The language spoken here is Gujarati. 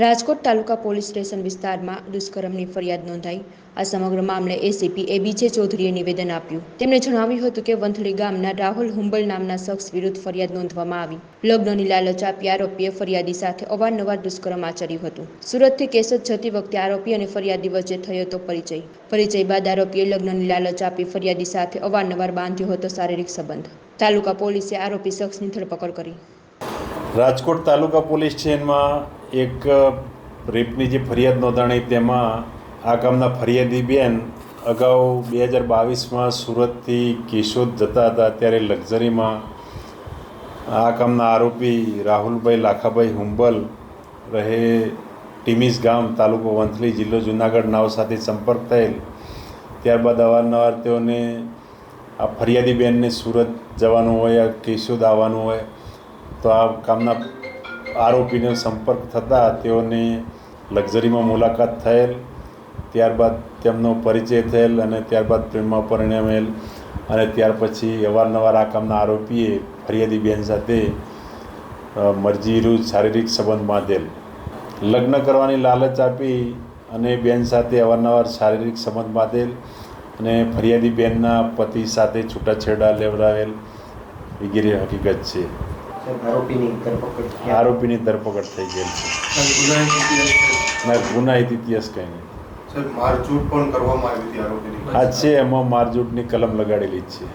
રાજકોટ તાલુકા પોલીસ સ્ટેશન વિસ્તારમાં દુષ્કર્મની ફરિયાદ નોંધાઈ. આ સમગ્ર મામલે એસીપી એ બીજે ચૌધરીએ નિવેદન આપ્યું. તેમણે જણાવ્યું હતું કે વંથલી ગામના રાહુલ હુંબલ નામના શખ્સ વિરુદ્ધ ફરિયાદ નોંધવામાં આવી. લગ્નની લાલચ આપી આરોપીએ ફરિયાદી સાથે અવારનવાર દુષ્કર્મ આચર્યું હતું. સુરતથી કેસત જતી વખતે આરોપી અને ફરિયાદી વચ્ચે થયો હતો પરિચય. પરિચય બાદ આરોપીએ લગ્નની લાલચ આપી ફરિયાદી સાથે અવારનવાર બાંધ્યો હતો શારીરિક સંબંધ. તાલુકા પોલીસે આરોપી શખ્સની ધરપકડ કરી. રાજકોટ તાલુકા પોલીસ સ્ટેશનમાં એક રેપની જે ફરિયાદ નોંધાણી તેમાં આ ગામના ફરિયાદી બેન અગાઉ બે હજાર બાવીસમાં સુરતથી કેશોદ જતા હતા. ત્યારે લક્ઝરીમાં આ ગામના આરોપી રાહુલભાઈ લાખાભાઈ હુંબલ રહે ટીમીસ ગામ, તાલુકો વંથલી જિલ્લો જુનાગઢ નાવ સાથે સંપર્ક થયેલ. ત્યારબાદ અવારનવાર તેઓને આ ફરિયાદી બેનને સુરત જવાનું હોય યા કેશોદ આવવાનું હોય, તો આ કામના આરોપીનો સંપર્ક થતાં તેઓની લક્ઝરીમાં મુલાકાત થયેલ, ત્યારબાદ તેમનો પરિચય થયેલ અને ત્યારબાદ પ્રેમમાં પરિણમેલ અને ત્યાર પછી અવારનવાર આ કામના આરોપીએ ફરિયાદી બેન સાથે મરજીરૂ શારીરિક સંબંધ બાંધેલ. લગ્ન કરવાની લાલચ આપી અને બેન સાથે અવારનવાર શારીરિક સંબંધ બાંધેલ અને ફરિયાદી બેનના પતિ સાથે છૂટાછેડા લેવડાવેલ વગેરે હકીકત છે. આરોપીની ધરપકડ આરોપીની ધરપકડ થઈ ગયેલ છે. ગુનાહિત ઇતિહાસ છે. ના ગુનાહિત ઇતિહાસ કંઈ નહીં. મારઝૂટ પણ કરવામાં આવી હતી આરોપીની. આ છે એમાં મારઝૂટની કલમ લગાડેલી જ છે.